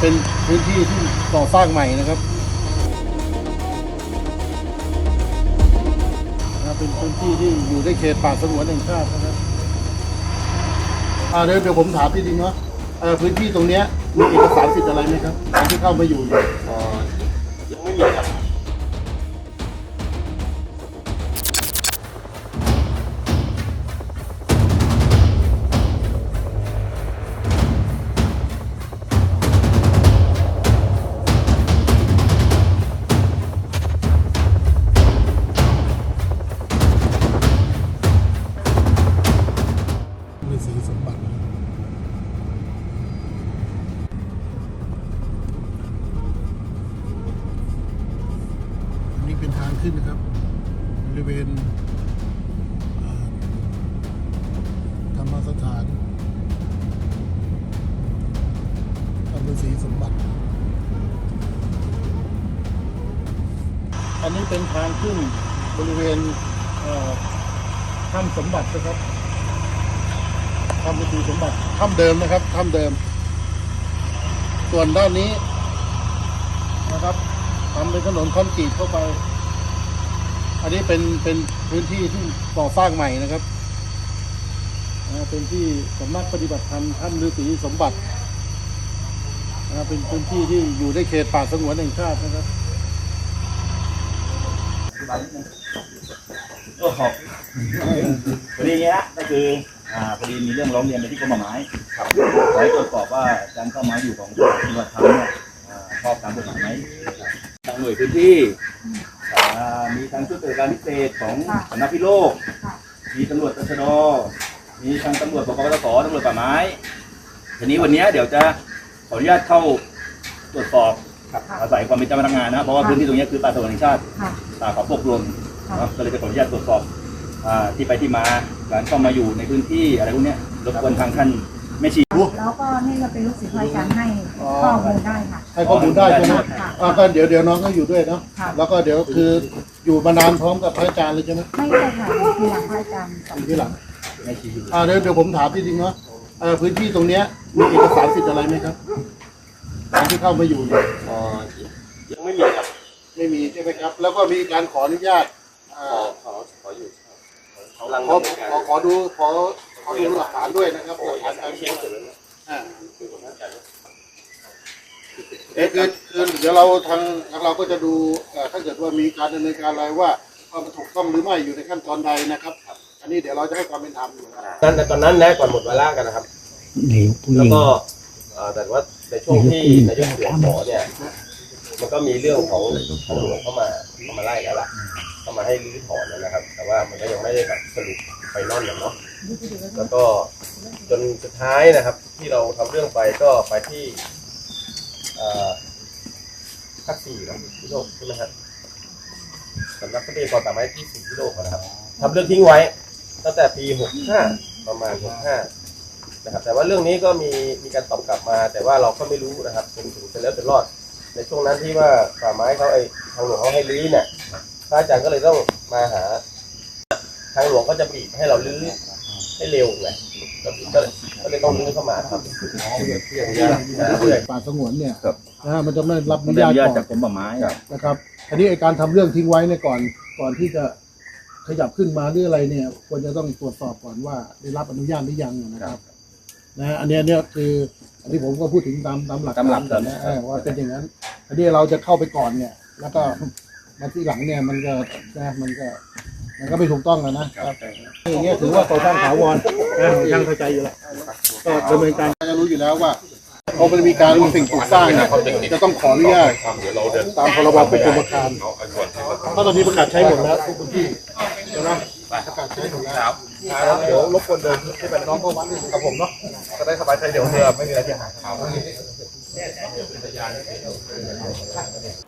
เป็นพื้นที่ที่ก่อสร้างใหม่นะครับเป็นพื้นที่ที่อยู่ในเขตป่าสงวนแห่งชาตินะครับอ่าเดี๋ยวเดี๋ยวผมถามพี่ดิงเนาะเออพื้นที่ตรงเนี้ยมีเอกสารสิทธิ์อะไรไหมครับที่เข้ามาอยู่เนี่ย ขึ้นนะครับบริเวณธรรมสถานทำเป็นสีสมบัติ อันนี้เป็นทางขึ้นบริเวณถ้ำสมบัตินะครับถ้ำฤดูสมบัติถ้ำเดิมนะครับถ้ำเดิม ส่วนด้านนี้นะครับทำเป็นถนนคอนกรีตเข้าไป อันนี้เป็นเป็นพื้นที่ที่ก่อสร้างใหม่นะครับอ่าเป็นที่สำนักปฏิบัติธรรมถ้ำฤาษีสมบัติอ่าเป็นพื้นที่ที่อยู่ในเขตป่าสงวนแห่งชาตินะครับโอ้โหพอดีเนี้ยก็คืออ่าพอดีมีเรื่องร้องเรียนไปที่กรมป่าไม้ครับขอให้ตรวจสอบว่าการเข้ามาอยู่ของปฏิบัติธรรมเนี่ยอ่าชอบตามกฎหมายไหมทางหน่วยพื้นที่อ่า มีทางชุดปฏิบัติการพิเศษของสำนักพิโลกมีตำรวจตชดมีทางตำรวจปปปสตำรวจป่าไม้ ทีนี้วันเนี้ยเดี๋ยวจะขออนุญาตเข้าตรวจสอบครับอาศัยความเป็นเจ้าพนักงานนะ เพราะว่าพื้นที่ตรงเนี้ยคือป่าสงวนแห่งชาติค่ะป่าเขาปกรวมเนอะก็เลยจะขออนุญาตตรวจสอบอ่าที่ไปที่มาการเข้ามาอยู่ในพื้นที่อะไรพวกเนี้ยรบกวนทางท่าน ไม่ชี้แล้วก็นี่ก็เป็นลูกศิษย์พระอาจารย์ให้ข้อมูลได้ค่ะ ให้ข้อมูลได้ใช่ไหมค่ะอ่าก็เดี๋ยวเดี๋ยวน้องก็อยู่ด้วยเนาะค่ะ แล้วก็เดี๋ยวคืออยู่มานานพร้อมกับพระอาจารย์เลยใช่ไหมไม่ได้ค่ะเป็นทีหลังพระอาจารย์สอนอยู่ที่หลังไม่ชี้อ่าเดี๋ยวเดี๋ยวผมถามพี่ดิงเนาะเอ่อพื้นที่ตรงเนี้ยมีเอกสารสิทธิ์อะไรไหมครับตอนที่เข้ามาอยู่เนี่ยเอ่อยังไม่มีครับไม่มีใช่ไหมครับ แล้วก็มีการขออนุญาตอ่าขอขออยู่เขาลังขอขอขอดูขอขอดูหลักฐานด้วยนะครับ เช็คเสร็จแล้วอ่าเอ๊ะคือคือเดี๋ยวเราทางทางเราก็จะดูเอ่อถ้าเกิดว่ามีการดำเนินการอะไรว่าว่ามันถูกต้องหรือไม่อยู่ในขั้นตอนใดนะครับ อันนี้เดี๋ยวเราจะให้ความเป็นธรรมอยู่นะครับ นั้นแต่ตอนนั้นนะก่อนหมดเวลากันนะครับแล้วก็เอ่อแต่ว่าในช่วงที่นายกเสียหมอเนี่ย มันก็มีเรื่องของทางหลวงเข้ามาเข้ามาไล่แล้วล่ะเข้ามาให้รื้อถอนนะครับ แต่ว่ามันก็ยังไม่ได้แบบสรุปไฟนอลเนาะ แล้วก็จนสุดท้ายนะครับ ที่เราทำเรื่องไปก็ไปที่ภาคสี่นะที่โลกใช่ไหมครับสำนักทรัพยากรป่าไม้ที่สี่ที่โลกนะครับทำเรื่องทิ้งไว้ ตั้งแต่ปีหกห้าประมาณหกห้านะครับ แต่ว่าเรื่องนี้ก็มีมีการตอบกลับมา แต่ว่าเราก็ไม่รู้นะครับจนถึงจะแล้วจะรอด ในช่วงนั้นที่ว่าป่าไม้เขาไอ้ทางหลวงเขาให้รื้อเนี่ยพระอาจารย์ก็เลยต้องมาหา ทางหลวงก็จะบีบให้เรารื้อ ให้เร็วไงก็ก็เลยก็เลยต้องรื้อเข้ามาครับเรื่อยป่าสงวนเนี่ยครับนะฮะมันจะไม่รับอมันนุได้ญาตอนุญาตก่จากอนกรมป่าไม้ นะครับอันนี้ไอการทำเรื่องทิ้งไว้เนี่ยก่อนก่อนที่จะขยับขึ้นมาหรืออะไรเนี่ย ควรจะต้องตรวจสอบก่อนว่าได้รับอนุญาตหรือยังนะครับนะฮะอันเนี้ยเนี่ยคืออันที่ผมก็พูดถึงตามตามหลักตามหลักการนะเออว่าเป็นอย่างนั้น อันนี้เราจะเข้าไปก่อนเนี่ย แล้วก็มาที่หลังเนี่ยมันก็นะมันก็ มันก็ไม่ถูกต้องอะนะครับอย่างเงี้ยถือว่าก่อสร้างถาวรนะช่างเข้าใจอยู่แล้วก็ดำเนินการจะรู้อยู่แล้วว่าพอมันมีการสิ่งปลูกสร้างเนี่ยจะต้องขออนุญาตตามพรบควบคุมอาคารเพราะตอนนี้ประกาศใช้หมดแล้วทุกพื้นที่ใช่ไหมประกาศใช้หมดแล้วเดี๋ยวรบกวนเดินให้ไปน้องเข้าวัดนิดนึงกับผมเนาะจะได้สบายใจเดี๋ยวเรือไม่มีอะไรเสียหายครับ